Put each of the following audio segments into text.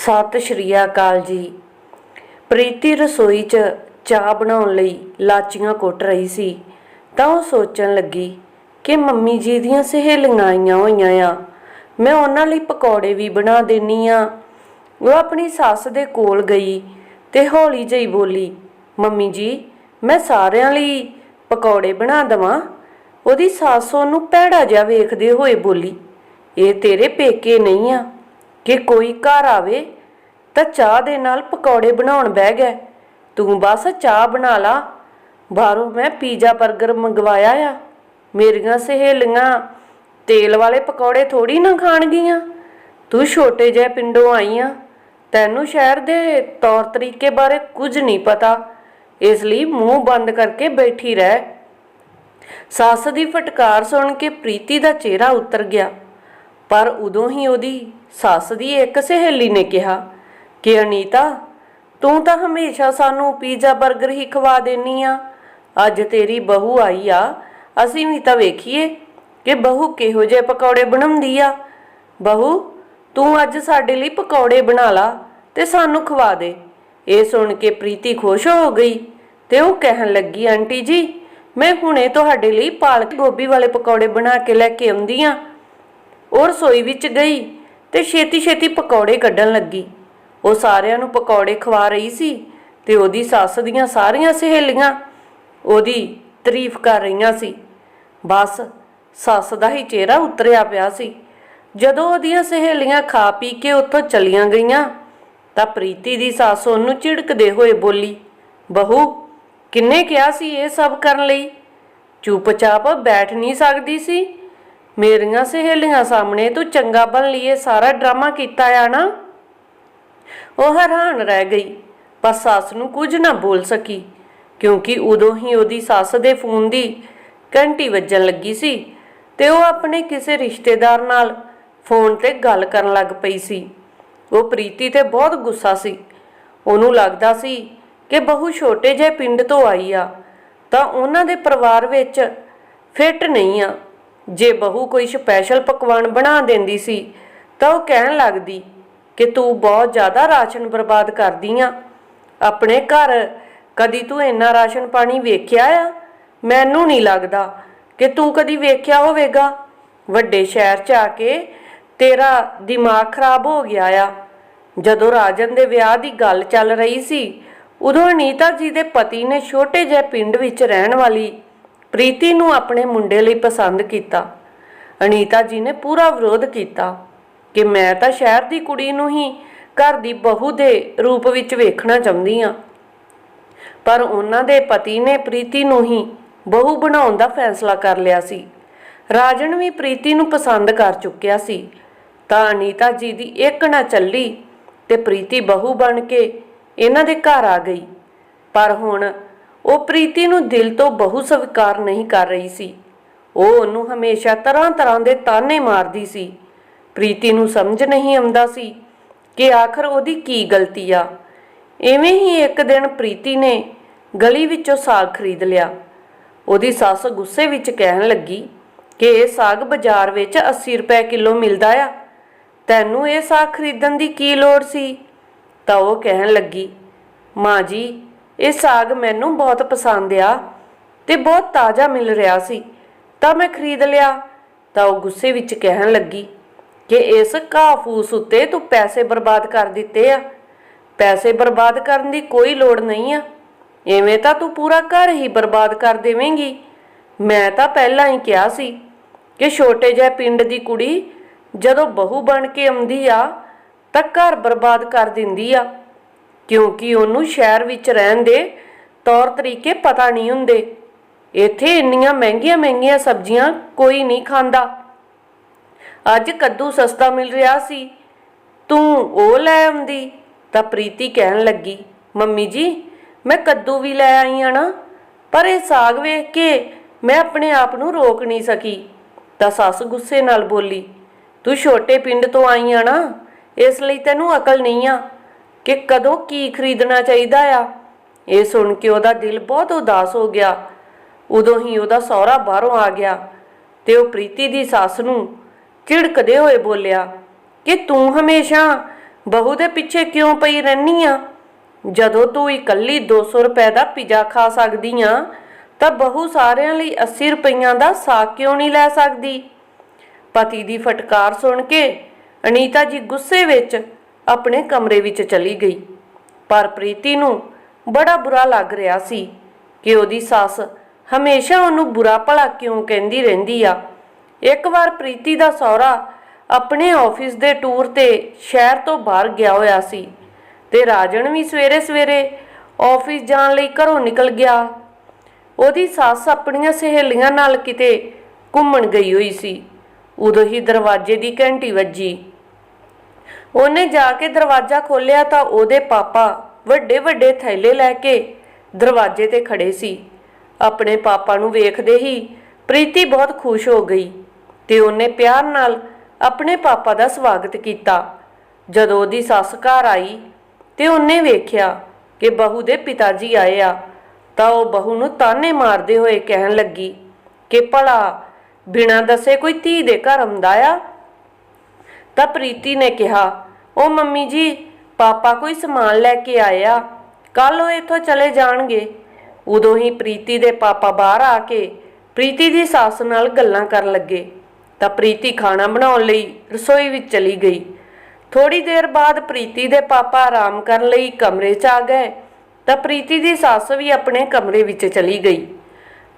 ਸਤਿ ਸ਼੍ਰੀ ਅਕਾਲ ਜੀ। ਪ੍ਰੀਤੀ ਰਸੋਈ 'ਚ ਚਾਹ ਬਣਾਉਣ ਲਈ ਲਾਚੀਆਂ ਕੁੱਟ ਰਹੀ ਸੀ। ਤਾਂ ਉਹ ਸੋਚਣ ਲੱਗੀ ਕਿ ਮੰਮੀ ਜੀ ਦੀਆਂ ਸਹੇਲੀਆਂ ਆਈਆਂ ਹੋਈਆਂ ਆ। ਮੈਂ ਉਹਨਾਂ ਲਈ ਪਕੌੜੇ ਵੀ ਬਣਾ ਦੇਣੀ ਆ। ਉਹ ਆਪਣੀ ਸੱਸ ਦੇ ਕੋਲ ਗਈ ਤੇ ਹੌਲੀ ਜਿਹੀ ਬੋਲੀ, ਮੰਮੀ ਜੀ, ਮੈਂ ਸਾਰਿਆਂ ਲਈ ਪਕੌੜੇ ਬਣਾ ਦਵਾਂ। ਉਹਦੀ ਸੱਸ ਉਹਨੂੰ ਭੈੜਾ ਜਿਹਾ ਵੇਖਦੇ ਹੋਏ ਬੋਲੀ, ਇਹ ਤੇਰੇ ਪੇਕੇ ਨਹੀਂ ਆ। ਕਿ ਕੋਈ ਘਰ ਆਵੇ ਤਾਂ ਚਾਹ ਦੇ ਨਾਲ ਪਕੌੜੇ ਬਣਾਉਣ ਬਹਿ ਗਿਆ। ਤੂੰ ਬਸ ਚਾਹ ਬਣਾ ਲਾ। ਬਾਹਰੋਂ ਮੈਂ ਪੀਜ਼ਾ 버ਗਰ ਮੰਗਵਾਇਆ ਆ। ਮੇਰੀਆਂ ਸਹੇਲੀਆਂ ਤੇਲ ਵਾਲੇ ਪਕੌੜੇ ਥੋੜੀ ਨਾ ਖਾਣਗੀਆਂ। ਤੂੰ ਛੋਟੇ ਜਿਹੇ ਪਿੰਡੋਂ ਆਈ ਆ। ਤੈਨੂੰ ਸ਼ਹਿਰ ਦੇ ਤੌਰ ਤਰੀਕੇ ਬਾਰੇ ਕੁਝ ਨਹੀਂ ਪਤਾ। ਇਸ ਲਈ ਮੂੰਹ ਬੰਦ ਕਰਕੇ ਬੈਠੀ ਰਹਿ। ਸੱਸ ਦੀ ਫਟਕਾਰ ਸੁਣ ਕੇ ਪ੍ਰੀਤੀ ਦਾ ਚਿਹਰਾ ਉਤਰ ਗਿਆ। ਪਰ ਉਦੋਂ ਹੀ ਉਹਦੀ ਸੱਸ ਦੀ ਇੱਕ ਸਹੇਲੀ ਨੇ ਕਿਹਾ ਕਿ ਅਨੀਤਾ, ਤੂੰ ਤਾਂ ਹਮੇਸ਼ਾ ਸਾਨੂੰ ਪੀਜ਼ਾ 버ਗਰ ਹੀ ਖਵਾ ਦੇਨੀ ਆ। ਅੱਜ ਤੇਰੀ ਬਹੂ ਆਈ ਆ, ਅਸੀਂ ਵੀ ਤਾਂ ਵੇਖੀਏ ਕਿ ਬਹੂ ਕਿਹੋ ਜਿਹੇ ਪਕੌੜੇ ਬਣਾਉਂਦੀ ਆ। ਬਹੂ, ਤੂੰ ਅੱਜ ਸਾਡੇ ਲਈ ਪਕੌੜੇ ਬਣਾ ਲਾ ਤੇ ਸਾਨੂੰ ਖਵਾ ਦੇ। ਇਹ ਸੁਣ ਕੇ ਪ੍ਰੀਤੀ ਖੁਸ਼ ਹੋ ਗਈ ਤੇ ਉਹ ਕਹਿਣ ਲੱਗੀ, ਆਂਟੀ ਜੀ, ਮੈਂ ਹੁਣੇ ਤੁਹਾਡੇ ਲਈ ਪਾਲਕ ਗੋਭੀ ਵਾਲੇ ਪਕੌੜੇ ਬਣਾ ਕੇ ਲੈ ਕੇ ਆਉਂਦੀ ਆ। ਉਹ ਰਸੋਈ ਵਿੱਚ ਗਈ ਤੇ ਛੇਤੀ ਛੇਤੀ ਪਕੌੜੇ ਕੱਢਣ ਲੱਗੀ। ਉਹ ਸਾਰਿਆਂ ਨੂੰ ਪਕੌੜੇ ਖਵਾ ਰਹੀ ਸੀ ਤੇ ਉਹਦੀ ਸੱਸ ਦੀਆਂ ਸਾਰੀਆਂ ਸਹੇਲੀਆਂ ਉਹਦੀ ਤਾਰੀਫ ਕਰ ਰਹੀਆਂ ਸੀ। ਬਸ ਸੱਸ ਦਾ ਹੀ ਚਿਹਰਾ ਉਤਰਿਆ ਪਿਆ ਸੀ। ਜਦੋਂ ਉਹਦੀਆਂ ਸਹੇਲੀਆਂ ਖਾ ਪੀ ਕੇ ਉੱਥੋਂ ਚਲੀਆਂ ਗਈਆਂ ਤਾਂ ਪ੍ਰੀਤੀ ਦੀ ਸੱਸ ਉਹਨੂੰ ਝਿੜਕਦੇ ਹੋਏ ਬੋਲੀ, ਬਹੂ, ਕਿੰਨੇ ਕਿਹਾ ਸੀ ਇਹ ਸਭ ਕਰਨ ਲਈ? ਚੁੱਪਚਾਪ ਬੈਠ ਨਹੀਂ ਸਕਦੀ ਸੀ? ਮੇਰੀਆਂ ਸਹੇਲੀਆਂ ਸਾਹਮਣੇ ਤੂੰ ਚੰਗਾ ਬਣ ਲਈਏ, ਸਾਰਾ ਡਰਾਮਾ ਕੀਤਾ ਆ ਨਾ। ਉਹ ਹੈਰਾਨ ਰਹਿ ਗਈ, ਪਰ ਸੱਸ ਨੂੰ ਕੁਝ ਨਾ ਬੋਲ ਸਕੀ, ਕਿਉਂਕਿ ਉਦੋਂ ਹੀ ਉਹਦੀ ਸੱਸ ਦੇ ਫੋਨ ਦੀ ਘੰਟੀ ਵੱਜਣ ਲੱਗੀ ਸੀ ਤੇ ਉਹ ਆਪਣੇ ਕਿਸੇ ਰਿਸ਼ਤੇਦਾਰ ਨਾਲ ਫੋਨ ਤੇ ਗੱਲ ਕਰਨ ਲੱਗ ਪਈ ਸੀ। ਉਹ ਪ੍ਰੀਤੀ ਤੇ ਬਹੁਤ ਗੁੱਸਾ ਸੀ। ਉਹਨੂੰ ਲੱਗਦਾ ਸੀ ਕਿ ਬਹੂ ਛੋਟੇ ਜਿਹੇ ਪਿੰਡ ਤੋਂ ਆਈ ਆ, ਤਾਂ ਉਹਨਾਂ ਦੇ ਪਰਿਵਾਰ ਵਿੱਚ ਫਿੱਟ ਨਹੀਂ ਆ। ਜੇ ਬਹੂ ਕੋਈ ਸਪੈਸ਼ਲ ਪਕਵਾਨ ਬਣਾ ਦਿੰਦੀ ਸੀ, ਤਾਂ ਉਹ ਕਹਿਣ ਲੱਗਦੀ ਕਿ ਤੂੰ ਬਹੁਤ ਜ਼ਿਆਦਾ ਰਾਸ਼ਨ ਬਰਬਾਦ ਕਰਦੀ ਆ। ਆਪਣੇ ਘਰ ਕਦੀ ਤੂੰ ਇੰਨਾ ਰਾਸ਼ਨ ਪਾਣੀ ਵੇਖਿਆ ਆ? ਮੈਨੂੰ ਨਹੀਂ ਲੱਗਦਾ ਕਿ ਤੂੰ ਕਦੀ ਵੇਖਿਆ ਹੋਵੇਗਾ। ਵੱਡੇ ਸ਼ਹਿਰ 'ਚ ਆ ਕੇ ਤੇਰਾ ਦਿਮਾਗ ਖਰਾਬ ਹੋ ਗਿਆ ਆ। ਜਦੋਂ ਰਾਜਨ ਦੇ ਵਿਆਹ ਦੀ ਗੱਲ ਚੱਲ ਰਹੀ ਸੀ, ਉਦੋਂ ਅਨੀਤਾ ਜੀ ਦੇ ਪਤੀ ਨੇ ਛੋਟੇ ਜਿਹੇ ਪਿੰਡ ਵਿੱਚ ਰਹਿਣ ਵਾਲੀ ਪ੍ਰੀਤੀ ਨੂੰ ਆਪਣੇ ਮੁੰਡੇ ਲਈ ਪਸੰਦ ਕੀਤਾ। ਅਨੀਤਾ ਜੀ ਨੇ ਪੂਰਾ ਵਿਰੋਧ ਕੀਤਾ ਕਿ ਮੈਂ ਤਾਂ ਸ਼ਹਿਰ ਦੀ ਕੁੜੀ ਨੂੰ ਹੀ ਘਰ ਦੀ ਬਹੂ ਦੇ ਰੂਪ ਵਿੱਚ ਵੇਖਣਾ ਚਾਹੁੰਦੀ ਆ ਪਰ ਉਹਨਾਂ ਦੇ ਪਤੀ ਨੇ ਪ੍ਰੀਤੀ ਨੂੰ ਹੀ ਬਹੂ ਬਣਾਉਣ ਦਾ ਫੈਸਲਾ ਕਰ ਲਿਆ ਸੀ। ਰਾਜਨ ਵੀ ਪ੍ਰੀਤੀ ਨੂੰ ਪਸੰਦ ਕਰ ਚੁੱਕਿਆ ਸੀ। ਤਾਂ ਅਨੀਤਾ ਜੀ ਦੀ ਇੱਕ ਨਾ ਚੱਲੀ ਤੇ ਪ੍ਰੀਤੀ ਬਹੂ ਬਣ ਕੇ ਇਹਨਾਂ ਦੇ ਘਰ ਆ ਗਈ। ਪਰ ਹੁਣ ਉਹ ਪ੍ਰੀਤੀ ਨੂੰ ਦਿਲ ਤੋਂ ਬਹੁ ਸਵੀਕਾਰ ਨਹੀਂ ਕਰ ਰਹੀ ਸੀ। ਉਹ ਉਹਨੂੰ ਹਮੇਸ਼ਾ ਤਰ੍ਹਾਂ ਤਰ੍ਹਾਂ ਦੇ ਤਾਨੇ ਮਾਰਦੀ ਸੀ। ਪ੍ਰੀਤੀ ਨੂੰ ਸਮਝ ਨਹੀਂ ਆਉਂਦਾ ਸੀ ਕਿ ਆਖਰ ਉਹਦੀ ਕੀ ਗਲਤੀ ਆ। ਐਵੇਂ ਹੀ ਇੱਕ ਦਿਨ ਪ੍ਰੀਤੀ ਨੇ ਗਲੀ ਵਿੱਚੋਂ ਸਾਗ ਖਰੀਦ ਲਿਆ। ਉਹਦੀ ਸੱਸ ਗੁੱਸੇ ਵਿੱਚ ਕਹਿਣ ਲੱਗੀ ਕਿ ਇਹ ਸਾਗ ਬਾਜ਼ਾਰ ਵਿੱਚ 80 ਰੁਪਏ ਕਿਲੋ ਮਿਲਦਾ ਆ। ਤੈਨੂੰ ਇਹ ਸਾਗ ਖਰੀਦਣ ਦੀ ਕੀ ਲੋੜ ਸੀ? ਤਾਂ ਉਹ ਕਹਿਣ ਲੱਗੀ, ਮਾਂ ਜੀ ਇਹ ਸਾਗ ਮੈਨੂੰ ਬਹੁਤ ਪਸੰਦ ਆ ਤੇ ਬਹੁਤ ਤਾਜ਼ਾ ਮਿਲ ਰਿਹਾ ਸੀ। ਤਾਂ ਮੈਂ ਖਰੀਦ ਲਿਆ। ਤਾਂ ਉਹ ਗੁੱਸੇ ਵਿੱਚ ਕਹਿਣ ਲੱਗੀ ਕਿ ਇਸ ਘਾਹ ਫੂਸ ਉੱਤੇ ਤੂੰ ਪੈਸੇ ਬਰਬਾਦ ਕਰ ਦਿੱਤੇ ਆ। ਪੈਸੇ ਬਰਬਾਦ ਕਰਨ ਦੀ ਕੋਈ ਲੋੜ ਨਹੀਂ ਆ। ਐਵੇਂ ਤਾਂ ਤੂੰ ਪੂਰਾ ਘਰ ਹੀ ਬਰਬਾਦ ਕਰ ਦੇਵੇਂਗੀ। ਮੈਂ ਤਾਂ ਪਹਿਲਾਂ ਹੀ ਕਿਹਾ ਸੀ ਕਿ ਛੋਟੇ ਜਿਹੇ ਪਿੰਡ ਦੀ ਕੁੜੀ ਜਦੋਂ ਬਹੂ ਬਣ ਕੇ ਆਉਂਦੀ ਆ ਤਾਂ ਘਰ ਬਰਬਾਦ ਕਰ ਦਿੰਦੀ ਆ। ਕਿਉਂਕਿ ਉਹਨੂੰ ਸ਼ਹਿਰ ਵਿੱਚ ਰਹਿਣ ਦੇ ਤੌਰ ਤਰੀਕੇ ਪਤਾ ਨਹੀਂ ਹੁੰਦੇ। ਇੱਥੇ ਇੰਨੀਆਂ ਮਹਿੰਗੀਆਂ ਮਹਿੰਗੀਆਂ ਸਬਜ਼ੀਆਂ ਕੋਈ ਨਹੀਂ ਖਾਂਦਾ। ਅੱਜ ਕੱਦੂ ਸਸਤਾ ਮਿਲ ਰਿਹਾ ਸੀ। ਤੂੰ ਉਹ ਲੈ ਆਉਂਦੀ? ਤਾਂ ਪ੍ਰੀਤੀ ਕਹਿਣ ਲੱਗੀ, ਮੰਮੀ ਜੀ, ਮੈਂ ਕੱਦੂ ਵੀ ਲੈ ਆਈ ਆ ਨਾ, ਪਰ ਇਹ ਸਾਗ ਵੇਖ ਕੇ ਮੈਂ ਆਪਣੇ ਆਪ ਨੂੰ ਰੋਕ ਨਹੀਂ ਸਕੀ। ਤਾਂ ਸੱਸ ਗੁੱਸੇ ਨਾਲ ਬੋਲੀ, ਤੂੰ ਛੋਟੇ ਪਿੰਡ ਤੋਂ ਆਈ ਆ ਨਾ, ਇਸ ਲਈ ਤੈਨੂੰ ਅਕਲ ਨਹੀਂ ਆ। ਕਿ ਕਦੋਂ ਕੀ ਖਰੀਦਣਾ ਚਾਹੀਦਾ ਆ? ਇਹ ਸੁਣ ਕੇ ਉਹਦਾ ਦਿਲ ਬਹੁਤ ਉਦਾਸ ਹੋ ਗਿਆ। ਉਦੋਂ ਹੀ ਉਹਦਾ ਸਹੁਰਾ ਬਾਹਰੋਂ ਆ ਗਿਆ ਤੇ ਉਹ ਪ੍ਰੀਤੀ ਦੀ ਸੱਸ ਨੂੰ ਝਿੜਕਦੇ ਹੋਏ ਬੋਲਿਆ, ਕਿ ਤੂੰ ਹਮੇਸ਼ਾ ਬਹੂ ਦੇ ਪਿੱਛੇ ਕਿਉਂ ਪਈ ਰਹਿਨੀ ਆ? ਜਦੋਂ ਤੂੰ ਇਕੱਲੀ 200 ਰੁਪਏ ਦਾ ਪੀਜ਼ਾ ਖਾ ਸਕਦੀ ਆ, ਤਾਂ ਬਹੂ ਸਾਰਿਆਂ ਲਈ 80 ਰੁਪਈਆਂ ਦਾ ਸਾਗ ਕਿਉਂ ਨਹੀਂ ਲੈ ਸਕਦੀ? ਪਤੀ ਦੀ ਫਟਕਾਰ ਸੁਣ ਕੇ ਅਨੀਤਾ ਜੀ ਗੁੱਸੇ ਵਿੱਚ ਆਪਣੇ ਕਮਰੇ ਵਿੱਚ ਚਲੀ ਗਈ। ਪਰ ਪ੍ਰੀਤੀ ਨੂੰ ਬੜਾ ਬੁਰਾ ਲੱਗ ਰਿਹਾ ਸੀ ਕਿ ਉਹਦੀ ਸੱਸ ਹਮੇਸ਼ਾ ਉਹਨੂੰ ਬੁਰਾ ਭਲਾ ਕਿਉਂ ਕਹਿੰਦੀ ਰਹਿੰਦੀ ਆ। ਇੱਕ ਵਾਰ ਪ੍ਰੀਤੀ ਦਾ ਸਹੁਰਾ ਆਪਣੇ ਆਫਿਸ ਦੇ ਟੂਰ ਤੇ ਸ਼ਹਿਰ ਤੋਂ ਬਾਹਰ ਗਿਆ ਹੋਇਆ ਸੀ ਤੇ ਰਾਜਨ ਵੀ ਸਵੇਰੇ ਸਵੇਰੇ ਆਫਿਸ ਜਾਣ ਲਈ ਘਰੋਂ ਨਿਕਲ ਗਿਆ। ਉਹਦੀ ਸੱਸ ਆਪਣੀਆਂ ਸਹੇਲੀਆਂ ਨਾਲ ਕਿਤੇ ਘੁੰਮਣ ਗਈ ਹੋਈ ਸੀ। ਉਦੋਂ ਹੀ ਦਰਵਾਜ਼ੇ ਦੀ ਘੰਟੀ ਵੱਜੀ। ਉਹਨੇ ਜਾ ਕੇ ਦਰਵਾਜ਼ਾ ਖੋਲ੍ਹਿਆ ਤਾਂ ਉਹਦੇ ਪਾਪਾ ਵੱਡੇ ਵੱਡੇ ਥੈਲੇ ਲੈ ਕੇ ਦਰਵਾਜ਼ੇ ਤੇ ਖੜੇ ਸੀ। ਆਪਣੇ ਪਾਪਾ ਨੂੰ ਵੇਖਦੇ ਹੀ ਪ੍ਰੀਤੀ ਬਹੁਤ ਖੁਸ਼ ਹੋ ਗਈ ਤੇ ਉਹਨੇ ਪਿਆਰ ਨਾਲ ਆਪਣੇ ਪਾਪਾ ਦਾ ਸਵਾਗਤ ਕੀਤਾ। ਜਦੋਂ ਉਹਦੀ ਸੱਸ ਘਰ ਆਈ ਤੇ ਉਹਨੇ ਵੇਖਿਆ ਕਿ ਬਹੂ ਦੇ ਪਿਤਾ ਜੀ ਆਏ ਆ ਤਾਂ ਉਹ ਬਹੂ ਨੂੰ ਤਾਨੇ ਮਾਰਦੇ ਹੋਏ ਕਹਿਣ ਲੱਗੀ ਕਿ ਭਲਾ ਬਿਨਾਂ ਦੱਸੇ ਕੋਈ ਧੀ ਦੇ ਘਰ ਆਉਂਦਾ ਆ ਤਾਂ ਪ੍ਰੀਤੀ ਨੇ ਕਿਹਾ, ਉਹ ਮੰਮੀ ਜੀ, ਪਾਪਾ ਕੋਈ ਸਮਾਨ ਲੈ ਕੇ ਆਇਆ। ਆ ਕੱਲ ਉਹ ਇੱਥੋਂ ਚਲੇ ਜਾਣਗੇ। ਉਦੋਂ ਹੀ ਪ੍ਰੀਤੀ ਦੇ ਪਾਪਾ ਬਾਹਰ ਆ ਕੇ ਪ੍ਰੀਤੀ ਦੀ ਸੱਸ ਨਾਲ ਗੱਲਾਂ ਕਰਨ ਲੱਗੇ। ਤਾਂ ਪ੍ਰੀਤੀ ਖਾਣਾ ਬਣਾਉਣ ਲਈ ਰਸੋਈ ਵਿੱਚ ਚਲੀ ਗਈ। ਥੋੜੀ ਦੇਰ ਬਾਅਦ ਪ੍ਰੀਤੀ ਦੇ ਪਾਪਾ ਆਰਾਮ ਕਰਨ ਲਈ ਕਮਰੇ 'ਚ ਆ ਗਏ। ਤਾਂ ਪ੍ਰੀਤੀ ਦੀ ਸੱਸ ਵੀ ਆਪਣੇ ਕਮਰੇ ਵਿੱਚ ਚਲੀ ਗਈ।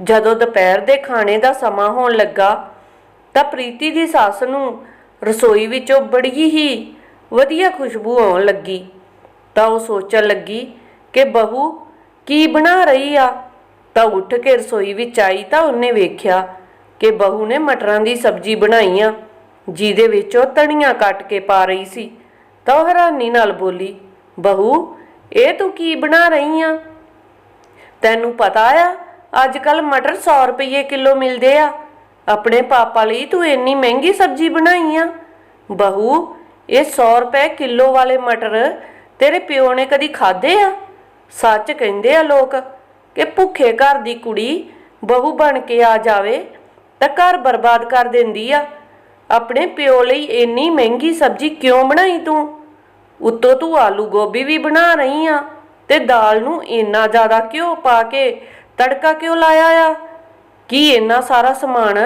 ਜਦੋਂ ਦੁਪਹਿਰ ਦੇ ਖਾਣੇ ਦਾ ਸਮਾਂ ਹੋਣ ਲੱਗਾ, ਤਾਂ ਪ੍ਰੀਤੀ ਦੀ ਸੱਸ ਨੂੰ ਰਸੋਈ ਵਿੱਚੋਂ ਬੜੀ ਹੀ ਵਧੀਆ ਖੁਸ਼ਬੂ ਆਉਣ ਲੱਗੀ। ਤਾਂ ਉਹ ਸੋਚਣ ਲੱਗੀ ਕਿ ਬਹੂ ਕੀ ਬਣਾ ਰਹੀ ਆ? ਤਾਂ ਉੱਠ ਕੇ ਰਸੋਈ ਵਿੱਚ ਆਈ ਤਾਂ ਉਹਨੇ ਵੇਖਿਆ ਕਿ ਬਹੂ ਨੇ ਮਟਰਾਂ ਦੀ ਸਬਜ਼ੀ ਬਣਾਈ ਆ ਜਿਹਦੇ ਵਿੱਚ ਉਹ ਤਣੀਆਂ ਕੱਟ ਕੇ ਪਾ ਰਹੀ ਸੀ। ਤਾਂ ਉਹ ਹੈਰਾਨੀ ਨਾਲ ਬੋਲੀ, ਬਹੂ, ਇਹ ਤੂੰ ਕੀ ਬਣਾ ਰਹੀ ਆ? ਤੈਨੂੰ ਪਤਾ ਆ, ਅੱਜ ਕੱਲ ਮਟਰ 100 ਰੁਪਏ ਕਿਲੋ ਮਿਲਦੇ ਆ। ਆਪਣੇ ਪਾਪਾ ਲਈ ਤੂੰ ਇੰਨੀ ਮਹਿੰਗੀ ਸਬਜ਼ੀ ਬਣਾਈ ਆ? ਬਹੂ, ਇਹ 100 ਰੁਪਏ ਕਿਲੋ ਵਾਲੇ ਮਟਰ ਤੇਰੇ ਪਿਓ ਨੇ ਕਦੀ ਖਾਦੇ ਆ? ਸੱਚ ਕਹਿੰਦੇ ਆ ਲੋਕ ਕਿ ਭੁੱਖੇ ਘਰ ਦੀ ਕੁੜੀ ਬਹੂ ਬਣ ਕੇ ਆ ਜਾਵੇ ਤਾਂ ਘਰ ਬਰਬਾਦ ਕਰ ਦਿੰਦੀ ਆ। ਆਪਣੇ ਪਿਓ ਲਈ ਇੰਨੀ ਮਹਿੰਗੀ ਸਬਜ਼ੀ ਕਿਉਂ ਬਣਾਈ ਤੂੰ? ਉੱਤੋਂ ਤੂੰ ਆਲੂ ਗੋਭੀ ਵੀ ਬਣਾ ਰਹੀ ਆ ਤੇ ਦਾਲ ਨੂੰ ਇੰਨਾ ਜ਼ਿਆਦਾ ਘਿਓ ਪਾ ਕੇ ਤੜਕਾ ਕਿਉਂ ਲਾਇਆ ਆ? ਕੀ ਇੰਨਾ ਸਾਰਾ ਸਮਾਨ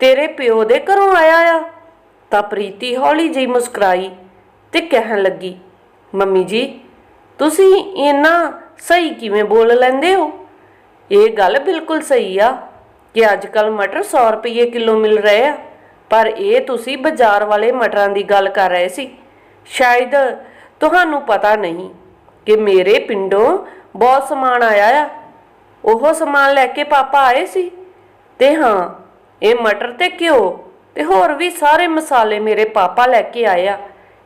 ਤੇਰੇ ਪਿਓ ਦੇ ਘਰੋਂ ਆਇਆ ਆ? ਤਾਂ ਪ੍ਰੀਤੀ ਹੌਲੀ ਜਿਹੀ ਮੁਸਕਰਾਈ ਤੇ ਕਹਿਣ ਲੱਗੀ, ਮੰਮੀ ਜੀ, ਤੁਸੀਂ ਇੰਨਾ ਸਹੀ ਕਿਵੇਂ ਬੋਲ ਲੈਂਦੇ ਹੋ? ਇਹ ਗੱਲ ਬਿਲਕੁਲ ਸਹੀ ਆ ਕਿ ਅੱਜ ਕੱਲ ਮਟਰ 100 ਰੁਪਏ ਕਿਲੋ ਮਿਲ ਰਹੇ ਆ, ਪਰ ਇਹ ਤੁਸੀਂ ਬਾਜ਼ਾਰ ਵਾਲੇ ਮਟਰਾਂ ਦੀ ਗੱਲ ਕਰ ਰਹੇ ਸੀ। ਸ਼ਾਇਦ ਤੁਹਾਨੂੰ ਪਤਾ ਨਹੀਂ ਕਿ ਮੇਰੇ ਪਿੰਡੋਂ ਬਹੁਤ ਸਮਾਨ ਆਇਆ ਆ। ਉਹ ਸਮਾਨ ਲੈ ਕੇ ਪਾਪਾ ਆਏ ਸੀ। ਤੇ ਹਾਂ, ਇਹ ਮਟਰ ਤੇ ਘਿਓ ਤੇ ਹੋਰ ਵੀ ਸਾਰੇ ਮਸਾਲੇ ਮੇਰੇ ਪਾਪਾ ਲੈ ਕੇ ਆਏ ਆ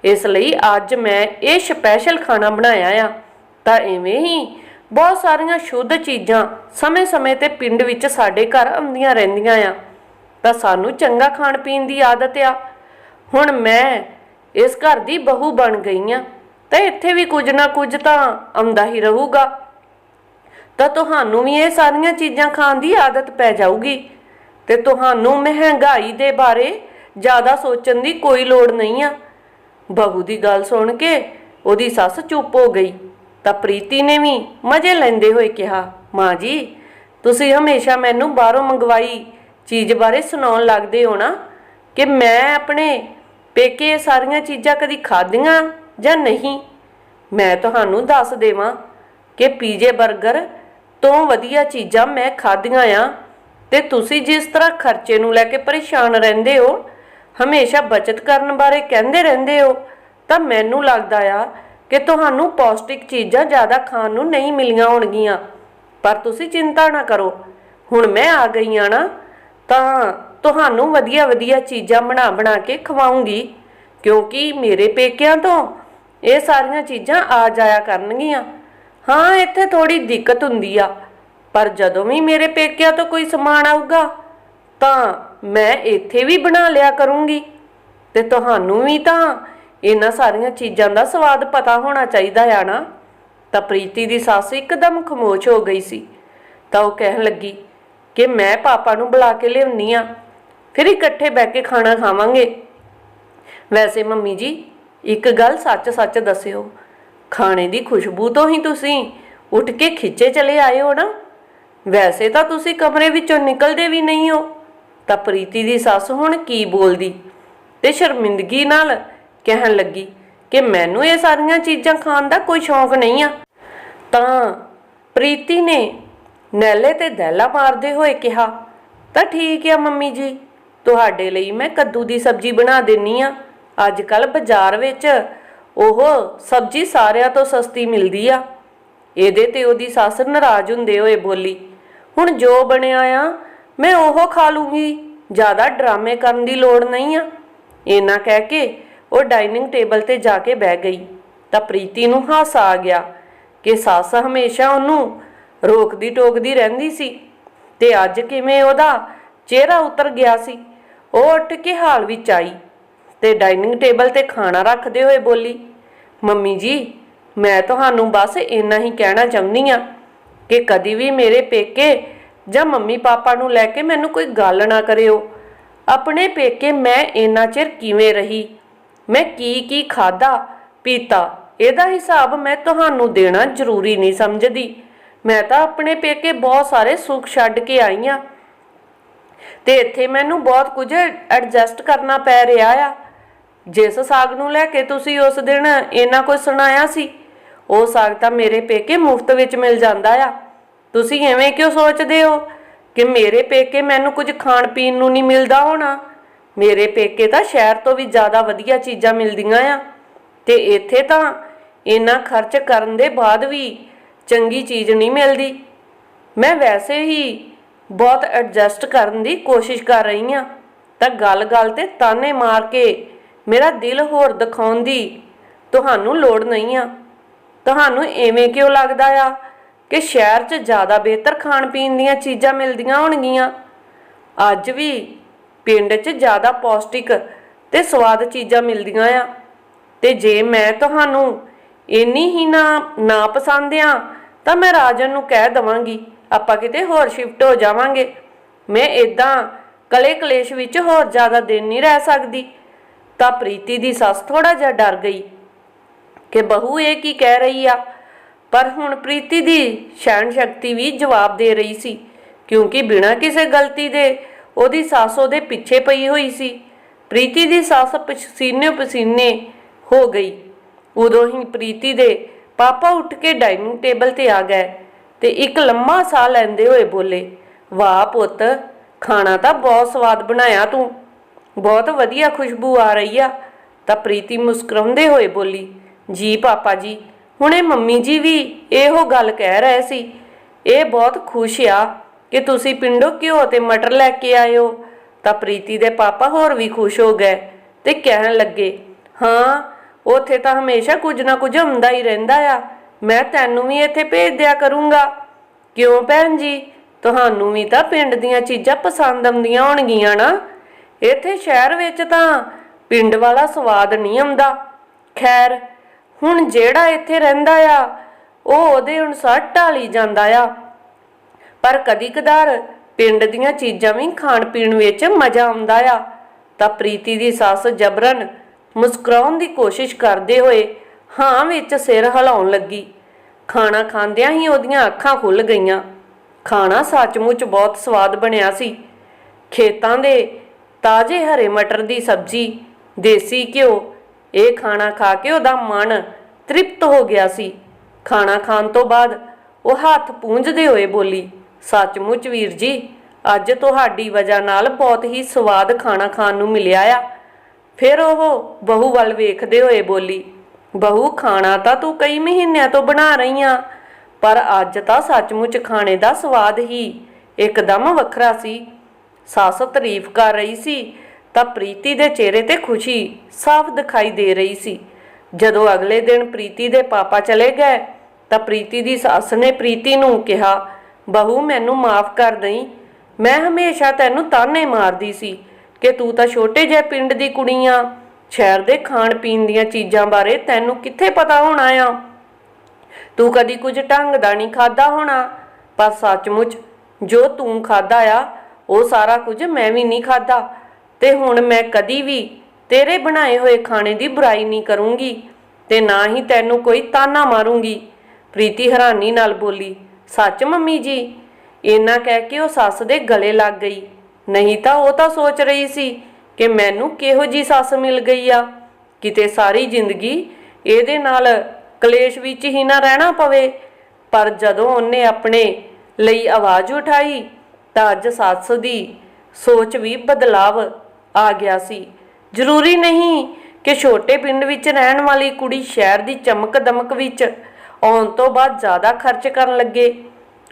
ਇਸ ਲਈ ਅੱਜ ਮੈਂ ਇਹ ਸਪੈਸ਼ਲ ਖਾਣਾ ਬਣਾਇਆ ਆ। ਤਾਂ ਐਵੇਂ ਹੀ ਬਹੁਤ ਸਾਰੀਆਂ ਸ਼ੁੱਧ ਚੀਜ਼ਾਂ ਸਮੇਂ-ਸਮੇਂ ਤੇ ਪਿੰਡ ਵਿੱਚ ਸਾਡੇ ਘਰ ਆਉਂਦੀਆਂ ਰਹਿੰਦੀਆਂ ਆ। ਤਾਂ ਸਾਨੂੰ ਚੰਗਾ ਖਾਣ ਪੀਣ ਦੀ ਆਦਤ ਆ। ਹੁਣ ਮੈਂ ਇਸ ਘਰ ਦੀ ਬਹੂ ਬਣ ਗਈ ਆ। ਤਾਂ ਇੱਥੇ ਵੀ ਕੁਝ ਨਾ ਕੁਝ ਤਾਂ ਆਉਂਦਾ ਹੀ ਰਹੂਗਾ। ਤਾਂ ਤੁਹਾਨੂੰ ਵੀ ਇਹ ਸਾਰੀਆਂ ਚੀਜ਼ਾਂ ਖਾਣ ਦੀ ਆਦਤ ਪੈ ਜਾਊਗੀ। ਤੇ ਤੁਹਾਨੂੰ ਮਹਿੰਗਾਈ ਦੇ ਬਾਰੇ ਜ਼ਿਆਦਾ ਸੋਚਣ ਦੀ ਕੋਈ ਲੋੜ ਨਹੀਂ ਆ। ਬਹੂ ਦੀ ਗੱਲ ਸੁਣ ਕੇ ਉਹਦੀ ਸੱਸ ਚੁੱਪ ਹੋ ਗਈ। ਤਾਂ ਪ੍ਰੀਤੀ ਨੇ ਵੀ ਮਜ਼ੇ ਲੈਂਦੇ ਹੋਏ ਕਿਹਾ, ਮਾਂ ਜੀ, ਤੁਸੀਂ ਹਮੇਸ਼ਾ ਮੈਨੂੰ ਬਾਹਰੋਂ ਮੰਗਵਾਈ ਚੀਜ਼ ਬਾਰੇ ਸੁਣਾਉਣ ਲੱਗਦੇ ਹੋ ਨਾ? ਕਿ ਮੈਂ ਆਪਣੇ ਪੇਕੇ ਇਹ ਸਾਰੀਆਂ ਚੀਜ਼ਾਂ ਕਦੀ ਖਾਧੀਆਂ ਜਾਂ ਨਹੀਂ? ਮੈਂ ਤੁਹਾਨੂੰ ਦੱਸ ਦੇਵਾਂ ਕਿ ਪੀਜੇ 버ਗਰ ਤੋਂ ਵਧੀਆ ਚੀਜ਼ਾਂ ਮੈਂ ਖਾਧੀਆਂ ਆ ਤੇ ਤੁਸੀਂ ਜਿਸ ਤਰ੍ਹਾਂ ਖਰਚੇ ਨੂੰ ਲੈ ਕੇ ਪਰੇਸ਼ਾਨ ਰਹਿੰਦੇ ਹੋ, ਹਮੇਸ਼ਾ ਬਚਤ ਕਰਨ ਬਾਰੇ ਕਹਿੰਦੇ ਰਹਿੰਦੇ ਹੋ, ਤਾਂ ਮੈਨੂੰ ਲੱਗਦਾ ਆ ਕਿ ਤੁਹਾਨੂੰ ਪੌਸ਼ਟਿਕ ਚੀਜ਼ਾਂ ਜ਼ਿਆਦਾ ਖਾਣ ਨੂੰ ਨਹੀਂ ਮਿਲੀਆਂ ਹੋਣਗੀਆਂ। ਪਰ ਤੁਸੀਂ ਚਿੰਤਾ ਨਾ ਕਰੋ, ਹੁਣ ਮੈਂ ਆ ਗਈ ਆ ਨਾ, ਤਾਂ ਤੁਹਾਨੂੰ ਵਧੀਆ ਵਧੀਆ ਚੀਜ਼ਾਂ ਬਣਾ ਬਣਾ ਕੇ ਖਵਾਉਂਗੀ, ਕਿਉਂਕਿ ਮੇਰੇ ਪੇਕਿਆਂ ਤੋਂ ਇਹ ਸਾਰੀਆਂ ਚੀਜ਼ਾਂ ਆ ਜਾਇਆ ਕਰਨਗੀਆਂ। ਹਾਂ, ਇੱਥੇ ਥੋੜੀ ਦਿੱਕਤ ਹੁੰਦੀ ਆ। ਪਰ ਜਦੋਂ ਵੀ ਮੇਰੇ ਪੇਕਿਆਂ ਤੋਂ ਕੋਈ ਸਮਾਨ ਆਊਗਾ, ਤਾਂ ਮੈਂ ਇੱਥੇ ਵੀ ਬਣਾ ਲਿਆ ਕਰੂੰਗੀ। ਤੇ ਤੁਹਾਨੂੰ ਵੀ ਤਾਂ ਇਹਨਾਂ ਸਾਰੀਆਂ ਚੀਜ਼ਾਂ ਦਾ ਸਵਾਦ ਪਤਾ ਹੋਣਾ ਚਾਹੀਦਾ ਆ ਨਾ। ਤਾਂ ਪ੍ਰੀਤੀ ਦੀ ਸੱਸ ਇੱਕਦਮ ਖਮੋਸ਼ ਹੋ ਗਈ ਸੀ। ਤਾਂ ਉਹ ਕਹਿਣ ਲੱਗੀ ਕਿ ਮੈਂ ਪਾਪਾ ਨੂੰ ਬੁਲਾ ਕੇ ਲਿਆਉਣੀ ਆ, ਫਿਰ ਇਕੱਠੇ ਬਹਿ ਕੇ ਖਾਣਾ ਖਾਵਾਂਗੇ। ਵੈਸੇ ਮੰਮੀ ਜੀ, ਇੱਕ ਗੱਲ ਸੱਚ-ਸੱਚ ਦੱਸਿਓ ਖਾਣੇ ਦੀ ਖੁਸ਼ਬੂ ਤੋਂ ਹੀ ਤੁਸੀਂ ਉੱਠ ਕੇ ਖਿੱਚੇ ਚਲੇ ਆਏ ਹੋ ਨਾ। ਵੈਸੇ ਤਾਂ ਤੁਸੀਂ ਕਮਰੇ ਵਿੱਚੋਂ ਨਿਕਲਦੇ ਵੀ ਨਹੀਂ ਹੋ। ਤਾਂ ਪ੍ਰੀਤੀ ਦੀ ਸੱਸ ਹੁਣ ਕੀ ਬੋਲਦੀ? ਤੇ ਸ਼ਰਮਿੰਦਗੀ ਨਾਲ ਕਹਿਣ ਲੱਗੀ ਕਿ ਮੈਨੂੰ ਇਹ ਸਾਰੀਆਂ ਚੀਜ਼ਾਂ ਖਾਣ ਦਾ ਕੋਈ ਸ਼ੌਂਕ ਨਹੀਂ ਆ। ਤਾਂ ਪ੍ਰੀਤੀ ਨੇ ਨੈਲੇ ਤੇ ਦੈਲਾ ਮਾਰਦੇ ਹੋਏ ਕਿਹਾ, ਤਾਂ ਠੀਕ ਆ ਮੰਮੀ ਜੀ, ਤੁਹਾਡੇ ਲਈ ਮੈਂ ਕੱਦੂ ਦੀ ਸਬਜ਼ੀ ਬਣਾ ਦਿੰਨੀ ਆ। ਅੱਜ ਕੱਲ ਬਾਜ਼ਾਰ ਵਿੱਚ ਉਹ ਸਬਜ਼ੀ ਸਾਰਿਆਂ ਤੋਂ ਸਸਤੀ ਮਿਲਦੀ ਆ। ਇਹਦੇ ਤੇ ਉਹਦੀ ਸੱਸ ਨਾਰਾਜ਼ ਹੁੰਦੇ ਹੋਏ ਬੋਲੀ, ਹੁਣ ਜੋ ਬਣਿਆ ਆ, ਮੈਂ ਉਹ ਖਾ ਲੂੰਗੀ। ਜ਼ਿਆਦਾ ਡਰਾਮੇ ਕਰਨ ਦੀ ਲੋੜ ਨਹੀਂ ਆ। ਇਹਨਾਂ ਕਹਿ ਕੇ ਉਹ ਡਾਈਨਿੰਗ ਟੇਬਲ ਤੇ ਜਾ ਕੇ ਬਹਿ ਗਈ। ਤਾਂ ਪ੍ਰੀਤੀ ਨੂੰ ਹਾਸਾ ਆ ਗਿਆ ਕਿ ਸੱਸ ਹਮੇਸ਼ਾ ਉਹਨੂੰ ਰੋਕਦੀ ਟੋਕਦੀ ਰਹਿੰਦੀ ਸੀ ਤੇ ਅੱਜ ਕਿਵੇਂ ਉਹਦਾ ਚਿਹਰਾ ਉਤਰ ਗਿਆ ਸੀ। ਉਹ ਉੱਠ ਕੇ ਹਾਲ ਵਿੱਚ ਆਈ। ਤੇ ਡਾਈਨਿੰਗ ਟੇਬਲ ਤੇ ਖਾਣਾ ਰੱਖਦੇ ਹੋਏ ਬੋਲੀ, ਮੰਮੀ ਜੀ, ਮੈਂ ਤੁਹਾਨੂੰ ਬਸ ਇੰਨਾ ਹੀ ਕਹਿਣਾ ਚਾਹੁੰਦੀ ਆ ਕਿ ਕਦੀ ਵੀ ਮੇਰੇ ਪੇਕੇ ਜਾਂ ਮੰਮੀ ਪਾਪਾ ਨੂੰ ਲੈ ਕੇ ਮੈਨੂੰ ਕੋਈ ਗੱਲ ਨਾ ਕਰਿਓ। ਆਪਣੇ ਪੇਕੇ ਮੈਂ ਇੰਨਾ ਚਿਰ ਕਿਵੇਂ ਰਹੀ? ਮੈਂ ਕੀ ਕੀ ਖਾਦਾ ਪੀਤਾ, ਇਹਦਾ ਹਿਸਾਬ ਮੈਂ ਤੁਹਾਨੂੰ ਦੇਣਾ ਜ਼ਰੂਰੀ ਨਹੀਂ ਸਮਝਦੀ। ਮੈਂ ਤਾਂ ਆਪਣੇ ਪੇਕੇ ਬਹੁਤ ਸਾਰੇ ਸੁੱਖ ਛੱਡ ਕੇ ਆਈ ਆ ਤੇ ਇੱਥੇ ਮੈਨੂੰ ਬਹੁਤ ਕੁਝ ਐਡਜਸਟ ਕਰਨਾ ਪੈ ਰਿਹਾ ਆ। ਜਿਸ ਸਾਗ ਨੂੰ ਲੈ ਕੇ ਤੁਸੀਂ ਉਸ ਦਿਨ ਇੰਨਾ ਕੁਝ ਸੁਣਾਇਆ ਸੀ, ਉਹ ਸਾਗ ਤਾਂ ਮੇਰੇ ਪੇਕੇ ਮੁਫਤ ਵਿੱਚ ਮਿਲ ਜਾਂਦਾ ਆ। ਤੁਸੀਂ ਐਵੇਂ ਕਿਉਂ ਸੋਚਦੇ ਹੋ ਕਿ ਮੇਰੇ ਪੇਕੇ ਮੈਨੂੰ ਕੁਝ ਖਾਣ ਪੀਣ ਨੂੰ ਨਹੀਂ ਮਿਲਦਾ ਹੋਣਾ? ਮੇਰੇ ਪੇਕੇ ਤਾਂ ਸ਼ਹਿਰ ਤੋਂ ਵੀ ਜ਼ਿਆਦਾ ਵਧੀਆ ਚੀਜ਼ਾਂ ਮਿਲਦੀਆਂ ਆ। ਤੇ ਇੱਥੇ ਤਾਂ ਇੰਨਾ ਖਰਚ ਕਰਨ ਦੇ ਬਾਅਦ ਵੀ ਚੰਗੀ ਚੀਜ਼ ਨਹੀਂ ਮਿਲਦੀ। ਮੈਂ ਵੈਸੇ ਹੀ ਬਹੁਤ ਐਡਜਸਟ ਕਰਨ ਦੀ ਕੋਸ਼ਿਸ਼ ਕਰ ਰਹੀ ਹਾਂ। ਤਾਂ ਗੱਲ-ਗੱਲ ਤੇ ਤਾਨੇ ਮਾਰ ਕੇ ਮੇਰਾ ਦਿਲ ਹੋਰ ਦਿਖਾਉਣ ਦੀ ਤੁਹਾਨੂੰ ਲੋੜ ਨਹੀਂ ਆ। ਤੁਹਾਨੂੰ ਐਵੇਂ ਕਿਉਂ ਲੱਗਦਾ ਆ ਕਿ ਸ਼ਹਿਰ 'ਚ ਜ਼ਿਆਦਾ ਬਿਹਤਰ ਖਾਣ ਪੀਣ ਦੀਆਂ ਚੀਜ਼ਾਂ ਮਿਲਦੀਆਂ ਹੋਣਗੀਆਂ? ਅੱਜ ਵੀ ਪਿੰਡ 'ਚ ਜ਼ਿਆਦਾ ਪੌਸ਼ਟਿਕ ਤੇ ਸਵਾਦ ਚੀਜ਼ਾਂ ਮਿਲਦੀਆਂ ਆ। ਤੇ ਜੇ ਮੈਂ ਤੁਹਾਨੂੰ ਇੰਨੀ ਹੀ ਨਾ ਨਾ ਪਸੰਦ ਆ, ਤਾਂ ਮੈਂ ਰਾਜਨ ਨੂੰ ਕਹਿ ਦਵਾਂਗੀ, ਆਪਾਂ ਕਿਤੇ ਹੋਰ ਸ਼ਿਫਟ ਹੋ ਜਾਵਾਂਗੇ। ਮੈਂ ਇਦਾਂ ਕਲੇ ਕਲੇਸ਼ ਵਿੱਚ ਹੋਰ ਜ਼ਿਆਦਾ ਦਿਨ ਨਹੀਂ ਰਹਿ ਸਕਦੀ। ਤਾਂ ਪ੍ਰੀਤੀ ਦੀ ਸੱਸ ਥੋੜਾ ਜਿਹਾ ਡਰ ਗਈ ਕਿ ਬਹੂ ਇਹ ਕੀ ਕਹਿ ਰਹੀ ਆ। ਪਰ ਹੁਣ ਪ੍ਰੀਤੀ ਦੀ ਸ਼ੈਣ ਸ਼ਕਤੀ ਵੀ ਜਵਾਬ ਦੇ ਰਹੀ ਸੀ, ਕਿਉਂਕਿ ਬਿਨਾਂ ਕਿਸੇ ਗਲਤੀ ਦੇ ਉਹਦੀ ਸੱਸ ਉਹਦੇ ਪਿੱਛੇ ਪਈ ਹੋਈ ਸੀ। ਪ੍ਰੀਤੀ ਦੀ ਸੱਸ ਪਸੀਨੇ ਪਸੀਨੇ ਹੋ ਗਈ। ਉਦੋਂ ਹੀ ਪ੍ਰੀਤੀ ਦੇ ਪਾਪਾ ਉੱਠ ਕੇ ਡਾਈਨਿੰਗ ਟੇਬਲ ਤੇ ਆ ਗਏ ਤੇ ਇੱਕ ਲੰਮਾ ਸਾਹ ਲੈਂਦੇ ਹੋਏ ਬੋਲੇ, ਵਾਹ ਪੁੱਤ, ਖਾਣਾ ਤਾਂ ਬਹੁਤ ਸਵਾਦ ਬਣਾਇਆ ਤੂੰ। ਬਹੁਤ ਵਧੀਆ ਖੁਸ਼ਬੂ ਆ ਰਹੀ ਆ। ਤਾਂ ਪ੍ਰੀਤੀ ਮੁਸਕਰਾਉਂਦੇ ਹੋਏ ਬੋਲੀ, ਜੀ ਪਾਪਾ ਜੀ, ਹੁਣੇ ਮੰਮੀ ਜੀ ਵੀ ਇਹੋ ਗੱਲ ਕਹਿ ਰਹੇ ਸੀ। ਇਹ ਬਹੁਤ ਖੁਸ਼ ਆ ਕਿ ਤੁਸੀਂ ਪਿੰਡੋਂ ਘਿਓ ਤੇ ਮਟਰ ਲੈ ਕੇ ਆਏ ਹੋ। ਤਾਂ ਪ੍ਰੀਤੀ ਦੇ ਪਾਪਾ ਹੋਰ ਵੀ ਖੁਸ਼ ਹੋ ਗਏ ਤੇ ਕਹਿਣ ਲੱਗੇ, ਹਾਂ, ਉੱਥੇ ਤਾਂ ਹਮੇਸ਼ਾ ਕੁਝ ਨਾ ਕੁਝ ਹੁੰਦਾ ਹੀ ਰਹਿੰਦਾ ਆ। ਮੈਂ ਤੈਨੂੰ ਵੀ ਇੱਥੇ ਭੇਜ ਦਿਆ ਕਰੂੰਗਾ। ਕਿਉਂ ਭੈਣ ਜੀ? ਤੁਹਾਨੂੰ ਵੀ ਤਾਂ ਪਿੰਡ ਦੀਆਂ ਚੀਜ਼ਾਂ ਪਸੰਦ ਆਉਂਦੀਆਂ ਹੋਣਗੀਆਂ ਨਾ। ਇੱਥੇ ਸ਼ਹਿਰ ਵਿੱਚ ਤਾਂ ਪਿੰਡ ਵਾਲਾ ਸਵਾਦ ਨਹੀਂ ਆਉਂਦਾ। ਖੈਰ, ਹੁਣ ਜਿਹੜਾ ਇੱਥੇ ਰਹਿੰਦਾ ਆ, ਉਹ ਉਹਦੇ ਅਨੁਸਾਰ ਢਾਲੀ ਜਾਂਦਾ ਆ। ਪਰ ਕਦੀ ਕਦਾਰ ਪਿੰਡ ਦੀਆਂ ਚੀਜ਼ਾਂ ਵੀ ਖਾਣ ਪੀਣ ਵਿੱਚ ਮਜ਼ਾ ਆਉਂਦਾ ਆ। ਤਾਂ ਪ੍ਰੀਤੀ ਦੀ ਸੱਸ ਜਬਰਨ ਮੁਸਕਰਾਉਣ ਦੀ ਕੋਸ਼ਿਸ਼ ਕਰਦੇ ਹੋਏ ਹਾਂ ਵਿੱਚ ਸਿਰ ਹਿਲਾਉਣ ਲੱਗੀ। ਖਾਣਾ ਖਾਂਦਿਆਂ ਹੀ ਉਹਦੀਆਂ ਅੱਖਾਂ ਖੁੱਲ ਗਈਆਂ। ਖਾਣਾ ਸੱਚਮੁੱਚ ਬਹੁਤ ਸਵਾਦ ਬਣਿਆ ਸੀ। ਖੇਤਾਂ ਦੇ ਤਾਜ਼ੇ ਹਰੇ ਮਟਰ ਦੀ ਸਬਜ਼ੀ, ਦੇਸੀ ਘਿਓ, ਇਹ ਖਾਣਾ ਖਾ ਕੇ ਉਹਦਾ ਮਨ ਤ੍ਰਿਪਤ ਹੋ ਗਿਆ ਸੀ। ਖਾਣਾ ਖਾਣ ਤੋਂ ਬਾਅਦ ਉਹ ਹੱਥ ਪੂੰਝਦੇ ਹੋਏ ਬੋਲੀ, ਸੱਚਮੁੱਚ ਵੀਰ ਜੀ, ਅੱਜ ਤੁਹਾਡੀ ਵਜ੍ਹਾ ਨਾਲ ਬਹੁਤ ਹੀ ਸਵਾਦ ਖਾਣਾ ਖਾਣ ਨੂੰ ਮਿਲਿਆ ਆ। ਫਿਰ ਉਹ ਬਹੂ ਵੱਲ ਵੇਖਦੇ ਹੋਏ ਬੋਲੀ, ਬਹੂ, ਖਾਣਾ ਤਾਂ ਤੂੰ ਕਈ ਮਹੀਨਿਆਂ ਤੋਂ ਬਣਾ ਰਹੀ ਆ, ਪਰ ਅੱਜ ਤਾਂ ਸੱਚਮੁੱਚ ਖਾਣੇ ਦਾ ਸਵਾਦ ਹੀ ਇੱਕਦਮ ਵੱਖਰਾ ਸੀ। ਸੱਸ ਤਾਰੀਫ ਕਰ ਰਹੀ ਸੀ ਤਾਂ ਪ੍ਰੀਤੀ ਦੇ ਚਿਹਰੇ ਤੇ ਖੁਸ਼ੀ ਸਾਫ਼ ਦਿਖਾਈ ਦੇ ਰਹੀ ਸੀ। ਜਦੋਂ ਅਗਲੇ ਦਿਨ ਪ੍ਰੀਤੀ ਦੇ ਪਾਪਾ ਚਲੇ ਗਏ ਤਾਂ ਪ੍ਰੀਤੀ ਦੀ ਸੱਸ ਨੇ ਪ੍ਰੀਤੀ ਨੂੰ ਕਿਹਾ, ਬਹੂ, ਮੈਨੂੰ ਮਾਫ ਕਰ ਦਈ। ਮੈਂ ਹਮੇਸ਼ਾ ਤੈਨੂੰ ਤਾਨੇ ਮਾਰਦੀ ਸੀ ਕਿ ਤੂੰ ਤਾਂ ਛੋਟੇ ਜਿਹੇ ਪਿੰਡ ਦੀ ਕੁੜੀ ਆ। ਸ਼ਹਿਰ ਦੇ ਖਾਣ ਪੀਣ ਦੀਆਂ ਚੀਜ਼ਾਂ ਬਾਰੇ ਤੈਨੂੰ ਕਿੱਥੇ ਪਤਾ ਹੋਣਾ ਆ? ਤੂੰ ਕਦੀ ਕੁਝ ਢੰਗ ਦਾ ਨਹੀਂ ਖਾਦਾ ਹੋਣਾ। ਪਰ ਸੱਚਮੁੱਚ ਜੋ ਤੂੰ ਖਾਦਾ ਆ ਉਹ ਸਾਰਾ ਕੁਝ ਮੈਂ ਵੀ ਨਹੀਂ ਖਾਦਾ ਤੇ ਹੁਣ ਮੈਂ ਕਦੀ ਵੀ ਤੇਰੇ ਬਣਾਏ ਹੋਏ ਖਾਣੇ ਦੀ ਬੁਰਾਈ ਨਹੀਂ ਕਰੂੰਗੀ ਤੇ ਨਾ ਹੀ ਤੈਨੂੰ ਕੋਈ ਤਾਨਾ ਮਾਰੂੰਗੀ। ਪ੍ਰੀਤੀ ਹੈਰਾਨੀ ਨਾਲ ਬੋਲੀ, ਸੱਚ ਮੰਮੀ ਜੀ, ਇੰਨਾ ਕਹਿ ਕੇ ਉਹ ਸੱਸ ਦੇ ਗਲੇ ਲੱਗ ਗਈ। ਨਹੀਂ ਤਾਂ ਉਹ ਤਾਂ ਸੋਚ ਰਹੀ ਸੀ ਕਿ ਮੈਨੂੰ ਕਿਹੋ ਜੀ ਸੱਸ ਮਿਲ ਗਈ ਆ। ਕਿਤੇ ਸਾਰੀ ਜ਼ਿੰਦਗੀ ਇਹਦੇ ਨਾਲ ਕਲੇਸ਼ ਵਿੱਚ ਹੀ ਨਾ ਰਹਿਣਾ ਪਵੇ। ਪਰ ਜਦੋਂ ਉਹਨੇ ਆਪਣੇ ਲਈ ਆਵਾਜ਼ ਉਠਾਈ ਤਾਂ ਅੱਜ ਸੱਸ ਦੀ ਸੋਚ ਵੀ ਬਦਲਾਵ ਆ ਗਿਆ ਸੀ। ਜ਼ਰੂਰੀ ਨਹੀਂ ਕਿ ਛੋਟੇ ਪਿੰਡ ਵਿੱਚ ਰਹਿਣ ਵਾਲੀ ਕੁੜੀ ਸ਼ਹਿਰ ਦੀ ਚਮਕ ਦਮਕ ਵਿੱਚ ਆਉਣ ਤੋਂ ਬਾਅਦ ਜ਼ਿਆਦਾ ਖਰਚ ਕਰਨ ਲੱਗੇ।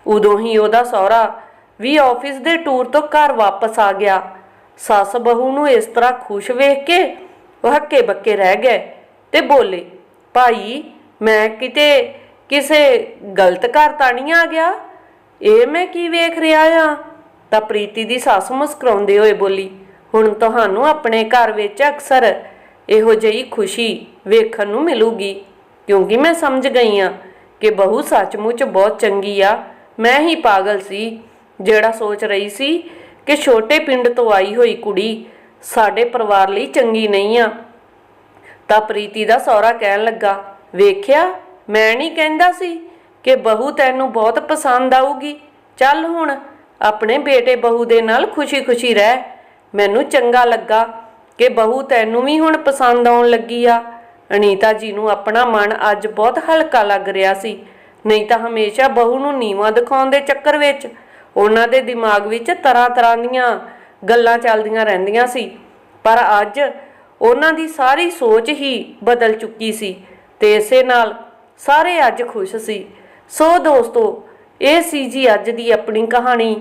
ਉਦੋਂ ਹੀ ਉਹਦਾ ਸਹੁਰਾ ਵੀ ਆਫਿਸ ਦੇ ਟੂਰ ਤੋਂ ਘਰ ਵਾਪਸ ਆ ਗਿਆ। ਸੱਸ ਬਹੂ ਨੂੰ ਇਸ ਤਰ੍ਹਾਂ ਖੁਸ਼ ਵੇਖ ਕੇ ਉਹ ਹੱਕੇ ਬੱਕੇ ਰਹਿ ਗਏ ਤੇ ਬੋਲੇ, ਭਾਈ, ਮੈਂ ਕਿਤੇ ਕਿਸੇ ਗਲਤ ਘਰ ਤਾਂ ਨਹੀਂ ਆ ਗਿਆ? ਇਹ ਮੈਂ ਕੀ ਵੇਖ ਰਿਹਾ ਆ? ਤਾਂ ਪ੍ਰੀਤੀ ਦੀ ਸੱਸ ਮੁਸਕਰਾਉਂਦੇ ਹੋਏ ਬੋਲੀ, ਹੁਣ ਤੁਹਾਨੂੰ ਆਪਣੇ ਘਰ ਵਿੱਚ ਅਕਸਰ ਇਹੋ ਜਿਹੀ ਖੁਸ਼ੀ ਵੇਖਣ ਨੂੰ ਮਿਲੂਗੀ, ਕਿਉਂਕਿ ਮੈਂ ਸਮਝ ਗਈ ਆ ਕਿ ਬਹੂ ਸੱਚਮੁੱਚ ਬਹੁਤ ਚੰਗੀ ਆ। ਮੈਂ ਹੀ ਪਾਗਲ ਸੀ, ਜਿਹੜਾ ਸੋਚ ਰਹੀ ਸੀ ਕਿ ਛੋਟੇ ਪਿੰਡ ਤੋਂ ਆਈ ਹੋਈ ਕੁੜੀ ਸਾਡੇ ਪਰਿਵਾਰ ਲਈ ਚੰਗੀ ਨਹੀਂ ਆ। ਤਾਂ ਪ੍ਰੀਤੀ ਦਾ ਸਹੁਰਾ ਕਹਿਣ ਲੱਗਾ, ਵੇਖਿਆ, ਮੈਂ ਨਹੀਂ ਕਹਿੰਦਾ ਸੀ ਕਿ ਬਹੂ ਤੈਨੂੰ ਬਹੁਤ ਪਸੰਦ ਆਊਗੀ। ਚੱਲ ਹੁਣ ਆਪਣੇ ਬੇਟੇ ਬਹੂ ਦੇ ਨਾਲ ਖੁਸ਼ੀ-ਖੁਸ਼ੀ ਰਹਿ। ਮੈਨੂੰ ਚੰਗਾ ਲੱਗਾ ਕਿ ਬਹੂ ਤੈਨੂੰ ਵੀ ਹੁਣ ਪਸੰਦ ਆਉਣ ਲੱਗੀ ਆ। ਅਨੀਤਾ ਜੀ ਨੂੰ ਆਪਣਾ ਮਨ ਅੱਜ ਬਹੁਤ ਹਲਕਾ ਲੱਗ ਰਿਹਾ ਸੀ। ਨਹੀਂ ਤਾਂ ਹਮੇਸ਼ਾ ਬਹੂ ਨੂੰ ਨੀਵਾਂ ਦਿਖਾਉਣ ਦੇ ਚੱਕਰ ਵਿੱਚ ਉਹਨਾਂ ਦੇ ਦਿਮਾਗ ਵਿੱਚ ਤਰ੍ਹਾਂ-ਤਰ੍ਹਾਂ ਦੀਆਂ ਗੱਲਾਂ ਚੱਲਦੀਆਂ ਰਹਿੰਦੀਆਂ ਸੀ। ਪਰ ਅੱਜ ਉਹਨਾਂ ਦੀ ਸਾਰੀ ਸੋਚ ਹੀ ਬਦਲ ਚੁੱਕੀ ਸੀ ਤੇ ਇਸੇ ਨਾਲ ਸਾਰੇ ਅੱਜ ਖੁਸ਼ ਸੀ। ਸੋ ਦੋਸਤੋ, ਇਹ ਸੀ ਜੀ ਅੱਜ ਦੀ ਆਪਣੀ ਕਹਾਣੀ।